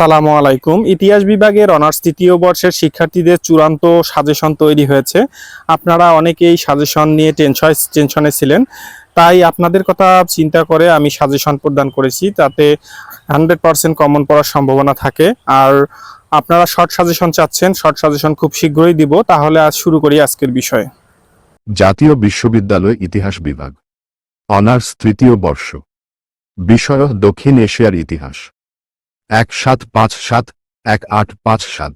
আসসালামু আলাইকুম। ইতিহাস বিভাগের অনার্স তৃতীয় বর্ষের শিক্ষার্থীদের চূড়ান্ত সাজেশন তৈরি হয়েছে। আপনারা অনেকেই সাজেশন নিয়ে টেনশন টেনশনে ছিলেন। তাই আপনাদের কথা চিন্তা করে আমি সাজেশন প্রদান করেছি, তাতে হান্ড্রেড পার্সেন্ট কমন পড়ার সম্ভাবনা থাকে। আর আপনারা শর্ট সাজেশন চাচ্ছেন, শর্ট সাজেশন খুব শীঘ্রই দিব। তাহলে আজ শুরু করি আজকের বিষয়ে। জাতীয় বিশ্ববিদ্যালয় ইতিহাস বিভাগ। অনার্স তৃতীয় বর্ষ। বিষয় দক্ষিণ এশিয়ার ইতিহাস। এক সাত পাঁচ সাত, এক আট পাঁচ সাত।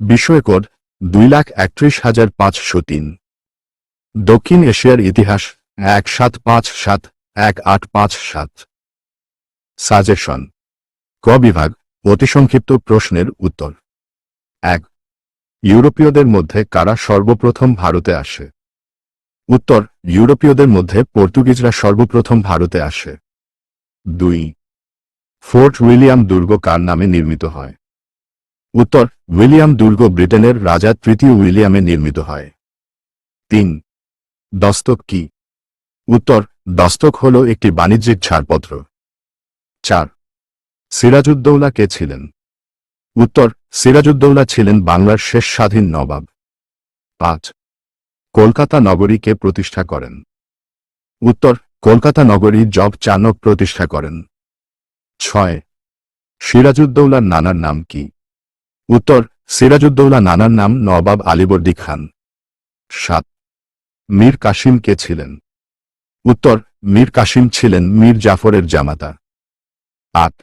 বিষয় কোড দুই লাখ একত্রিশ হাজার পাঁচশো তিন। দক্ষিণ এশিয়ার ইতিহাস এক সাত পাঁচ সাত, এক আট পাঁচ সাত। সাজেশন। ক বিভাগ অতিসংক্ষিপ্ত প্রশ্নের উত্তর। এক। ইউরোপীয়দের মধ্যে কারা সর্বপ্রথম ভারতে আসে? উত্তর, ইউরোপীয়দের মধ্যে পর্তুগিজরা সর্বপ্রথম ভারতে আসে। দুই। ফোর্ট উইলিয়াম দুর্গ কার নামে নির্মিত হয়? উত্তর, উইলিয়াম দুর্গ ব্রিটেনের রাজা তৃতীয় উইলিয়ামে নির্মিত হয়। তিন, দস্তক কি? উত্তর, দস্তক হল একটি বাণিজ্যিক ছাড়পত্র। চার, সিরাজউদ্দৌলা কে ছিলেন? উত্তর, সিরাজউদ্দৌলা ছিলেন বাংলার শেষ স্বাধীন নবাব। পাঁচ, কলকাতা নগরীকে প্রতিষ্ঠা করেন? উত্তর, কলকাতা নগরী জব চানক প্রতিষ্ঠা করেন। ছয়, সিরাজউদ্দৌলার নানার নাম কি? উত্তর, সিরাজউদ্দৌলা নানার নাম নবাব আলীবর্দী খান। সাত, মীর কাসিম কে ছিলেন? উত্তর, মীর কাসিম ছিলেন মীর জাফরের জামাতা। আট,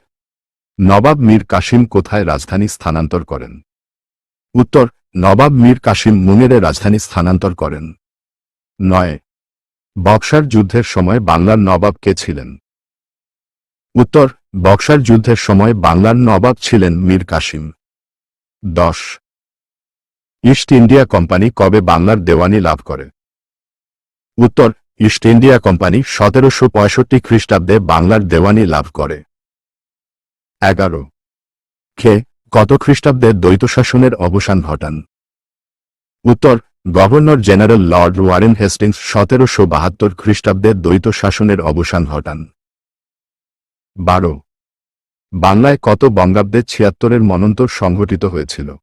নবাব মীর কাসিম কোথায় রাজধানী স্থানান্তর করেন? উত্তর, নবাব মীর কাসিম মুঙ্গেরে রাজধানী স্থানান্তর করেন। নয়, বক্সার যুদ্ধের সময় বাংলার নবাব কে ছিলেন? উত্তর বক্সার যুদ্ধের সময় বাংলার নবাব ছিলেন মীর কাসিম। দশ। ইস্ট ইন্ডিয়া কোম্পানি কবে বাংলার দেওয়ানি লাভ করে? উত্তর, ইস্ট ইন্ডিয়া কোম্পানি সতেরোশো পঁয়ষট্টি খ্রিস্টাব্দে বাংলার দেওয়ানি লাভ করে। এগারো। খে, কত খ্রিস্টাব্দে দ্বৈত শাসনের অবসান ঘটান? উত্তর, governor general lord Warren Hastings সতেরোশো বাহাত্তর খ্রিস্টাব্দে দ্বৈত শাসনের অবসান ঘটান। বারো। বাংলায় কত বঙ্গাব্দে ছিয়াত্তরের মনন্তর সংঘটিত হয়েছিল?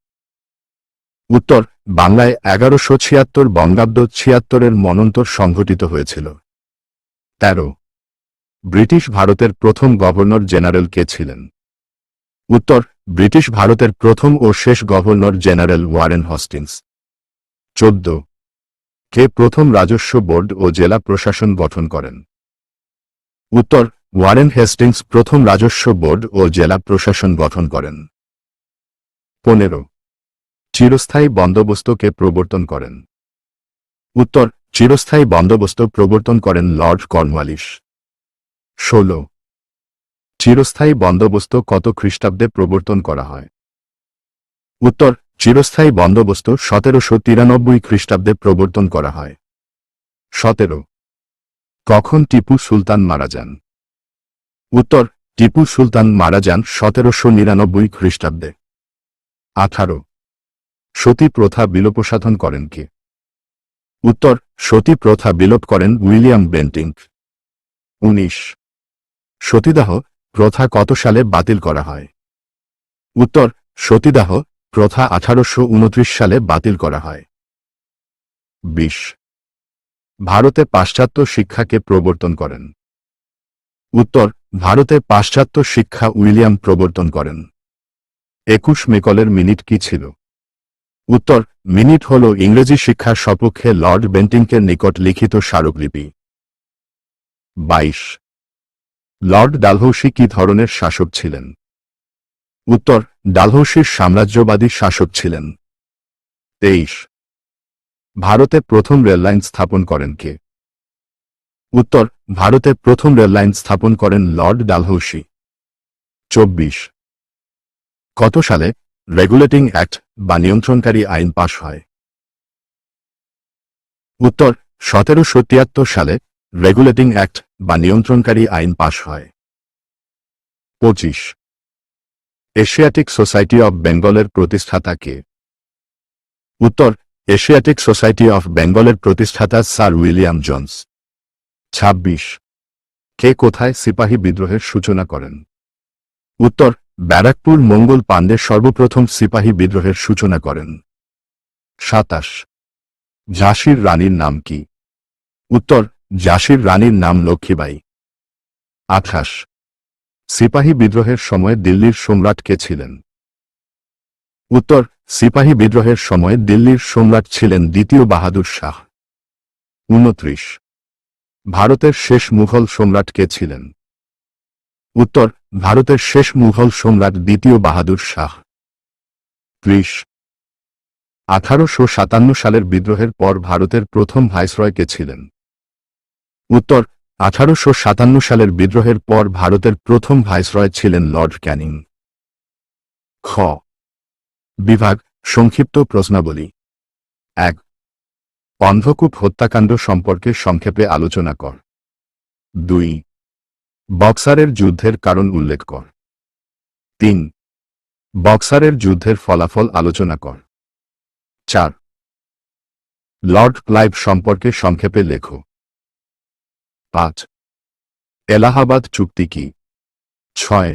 উত্তর, বাংলায় এগারোশো ছিয়াত্তর বঙ্গাব্দ ছিয়াত্তরের মনন্তর সংঘটিত হয়েছিল। তেরো। ব্রিটিশ ভারতের প্রথম গভর্নর জেনারেল কে ছিলেন? উত্তর, ব্রিটিশ ভারতের প্রথম ও শেষ গভর্নর জেনারেল ওয়ারেন হস্টিংস। চোদ্দ। কে প্রথম রাজস্ব বোর্ড ও জেলা প্রশাসন গঠন করেন? উত্তর ওয়ারেন হেস্টিংস প্রথম রাজস্ব বোর্ড ও জেলা প্রশাসন গঠন করেন। পনেরো। চিরস্থায়ী বন্দোবস্তকে প্রবর্তন করেন। উত্তর, চিরস্থায়ী বন্দোবস্ত প্রবর্তন করেন লর্ড কর্নওয়ালিস ষোল। চিরস্থায়ী বন্দোবস্ত কত খ্রিস্টাব্দে প্রবর্তন করা হয়? উত্তর, চিরস্থায়ী বন্দোবস্ত সতেরোশো তিরানব্বই খ্রিস্টাব্দে প্রবর্তন করা হয়। সতেরো। কখন টিপু সুলতান মারা যান? উত্তর, টিপু সুলতান মারা যান সতেরোশো নিরানব্বই খ্রিস্টাব্দে। আঠারো, সতী প্রথা বিলোপসাধন করেন কে? উত্তর, সতী প্রথা বিলোপ করেন উইলিয়াম বেন্টিং উনিশ, সতীদাহ প্রথা কত সালে বাতিল করা হয়? উত্তর, সতীদাহ প্রথা আঠারোশো উনত্রিশ সালে বাতিল করা হয়। বিশ, ভারতে পাশ্চাত্য শিক্ষাকে প্রবর্তন করেন। উত্তর ভারতে পাশ্চাত্য শিক্ষা উইলিয়াম প্রবর্তন করেন। একুশ মেকলের মিনিট কি ছিল? উত্তর, মিনিট হল ইংরেজি শিক্ষার সপক্ষে লর্ড বেন্টিংকের নিকট লিখিত স্মারকলিপি। বাইশ। লর্ড ডালহৌসি কি ধরনের শাসক ছিলেন? উত্তর, ডালহৌসির সাম্রাজ্যবাদী শাসক ছিলেন। তেইশ। ভারতে প্রথম রেললাইন স্থাপন করেন কে? উত্তর, ভারতে প্রথম রেললাইন স্থাপন করেন লর্ড ডালহৌসি। চব্বিশ। কত সালে রেগুলেটিং অ্যাক্ট বা নিয়ন্ত্রণকারী আইন পাশ হয়? উত্তর, সতেরোশো তিয়াত্তর সালে রেগুলেটিং অ্যাক্ট বা নিয়ন্ত্রণকারী আইন পাশ হয়। পঁচিশ। এশিয়াটিক সোসাইটি অব বেঙ্গলের প্রতিষ্ঠাতা কে? উত্তর, এশিয়াটিক সোসাইটি অফ বেঙ্গলের প্রতিষ্ঠাতা স্যার উইলিয়াম জোন্স। ২৬ কে কোথায় সিপাহী বিদ্রোহের সূচনা করেন? উত্তর, ব্যারাকপুর মঙ্গল পাণ্ডে সর্বপ্রথম সিপাহী বিদ্রোহের সূচনা করেন। সাতাশ। ঝাঁসির রানীর নাম কি? উত্তর, ঝাঁসির রানীর নাম লক্ষ্মীবাই আঠাশ। সিপাহী বিদ্রোহের সময় দিল্লির সম্রাট কে ছিলেন? উত্তর, সিপাহী বিদ্রোহের সময় দিল্লির সম্রাট ছিলেন দ্বিতীয় বাহাদুর শাহ। উনত্রিশ। ভারতের শেষ মুঘল সম্রাট কে ছিলেন? উত্তর, ভারতের শেষ মুঘল সম্রাট দ্বিতীয় বাহাদুর শাহ। ত্রিশ। আঠারোশো সাতান্ন সালের বিদ্রোহের পর ভারতের প্রথম ভাইসরয় কে ছিলেন? উত্তর, আঠারোশো সাতান্ন সালের বিদ্রোহের পর ভারতের প্রথম ভাইসরয় ছিলেন লর্ড ক্যানিং। খ। বিভাগ, সংক্ষিপ্ত প্রশ্নাবলী। এক। অন্ধকূপ হত্যাকাণ্ড সম্পর্কে সংক্ষেপে আলোচনা কর। দুই, বক্সারের যুদ্ধের কারণ উল্লেখ কর। তিন, বক্সারের যুদ্ধের ফলাফল আলোচনা কর। চার, লর্ড ক্লাইভ সম্পর্কে সংক্ষেপে লেখো। পাঁচ, এলাহাবাদ চুক্তি কি? ছয়,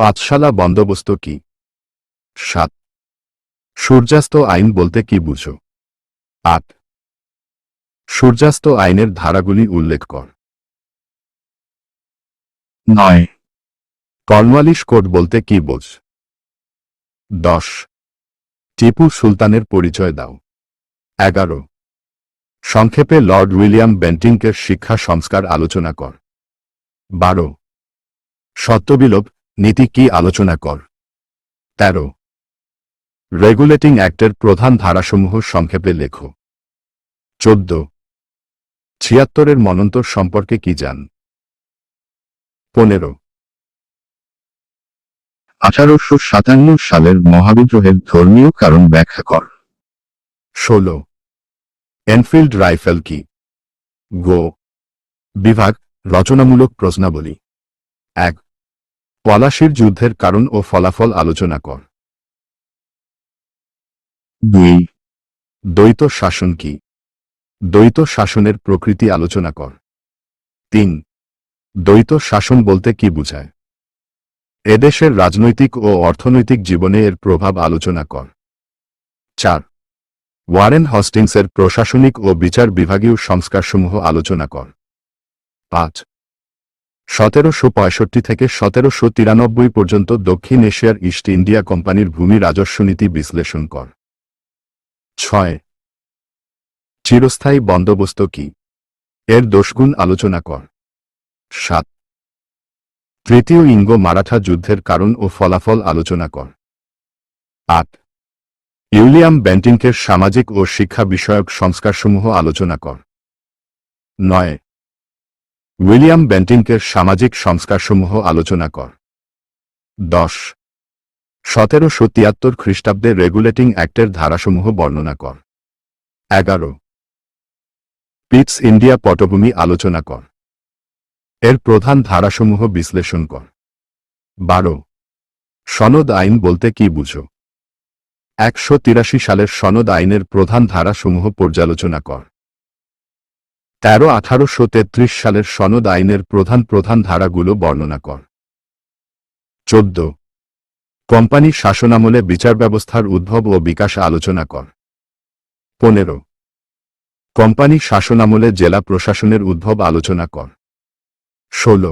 পাঠশালা বন্দোবস্ত কি? সাত, সূর্যাস্ত আইন বলতে কি বুঝো? আট। সূর্যাস্ত আইনের ধারাগুলি উল্লেখ কর। নয়। কর্নওয়ালিশ কোড বলতে কি বোঝ? দশ। টিপু সুলতানের পরিচয় দাও। এগারো। সংক্ষেপে লর্ড উইলিয়াম বেন্টিংকের শিক্ষা সংস্কার আলোচনা কর। বারো। সত্যবিলোপ নীতি কি আলোচনা কর? তেরো। রেগুলেটিং অ্যাক্টের প্রধান ধারাসমূহ সংক্ষেপে লেখো। চোদ্দ। ছিয়াত্তরের মনন্তর সম্পর্কে কি জান? পনেরো। আঠারোশো সাতান্ন সালের মহাবিদ্রোহের ধর্মীয় কারণ ব্যাখ্যা কর। ষোলো। এনফিল্ড রাইফেল কি? গো। বিভাগ রচনামূলক প্রশ্নাবলী। এক। পলাশির যুদ্ধের কারণ ও ফলাফল আলোচনা কর। দুই। দ্বৈত শাসন কি? দ্বৈত শাসনের প্রকৃতি আলোচনা কর। তিন। দ্বৈত শাসন বলতে কি বুঝায়? এদেশের রাজনৈতিক ও অর্থনৈতিক জীবনে এর প্রভাব আলোচনা কর। চার। ওয়ারেন হস্টিংসের প্রশাসনিক ও বিচার বিভাগীয় সংস্কারসমূহ আলোচনা কর। পাঁচ। সতেরোশো পঁয়ষট্টি থেকে সতেরোশো তিরানব্বই পর্যন্ত দক্ষিণ এশিয়ার ইস্ট ইন্ডিয়া কোম্পানির ভূমি রাজস্ব নীতি বিশ্লেষণ কর। ছয়। চিরস্থায়ী বন্দোবস্ত কি? এর দোষগুণ আলোচনা কর। সাত। তৃতীয় ইঙ্গ মারাঠা যুদ্ধের কারণ ও ফলাফল আলোচনা কর। আট। ইউলিয়াম বেন্টিংকের সামাজিক ও শিক্ষা বিষয়ক সংস্কারসমূহ আলোচনা কর। নয়। উইলিয়াম বেন্টিংকের সামাজিক সংস্কারসমূহ আলোচনা কর। দশ। সতেরোশো তিয়াত্তর খ্রিস্টাব্দে রেগুলেটিং অ্যাক্টের ধারাসমূহ বর্ণনা কর। এগারো। পিটস ইন্ডিয়া পটভূমি আলোচনা কর। এর প্রধান ধারাসমূহ বিশ্লেষণ কর। বারো। সনদ আইন বলতে কি বুঝো? একশো তিরাশি সালের সনদ আইনের প্রধান ধারাসমূহ পর্যালোচনা কর। তেরো আঠারোশো তেত্রিশ সালের সনদ আইনের প্রধান প্রধান ধারাগুলো বর্ণনা কর। চোদ্দ। কোম্পানি শাসনামলে বিচার ব্যবস্থার উদ্ভব ও বিকাশ আলোচনা কর। পনেরো। কোম্পানি শাসনামলে জেলা প্রশাসনের উদ্ভব আলোচনা কর। ষোল।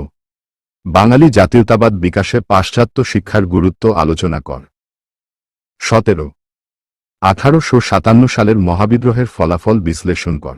বাঙালি জাতীয়তাবাদ বিকাশে পাশ্চাত্য শিক্ষার গুরুত্ব আলোচনা কর। সতেরো। আঠারোশো সাতান্ন সালের মহাবিদ্রোহের ফলাফল বিশ্লেষণ কর।